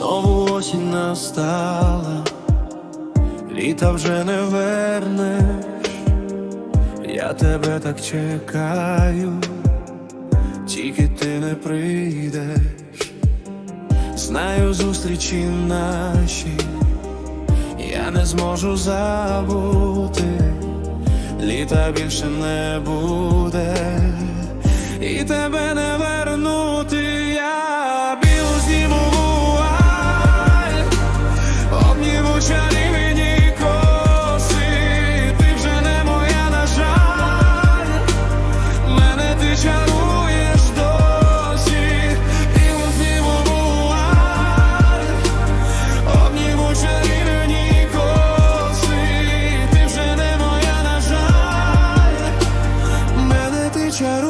осінь настала, літа вже не вернеш, я тебе так чекаю, тільки ти не прийдеш, знаю зустрічі наші, я не зможу забути, літа більше не буде, і тебе не ቸሩ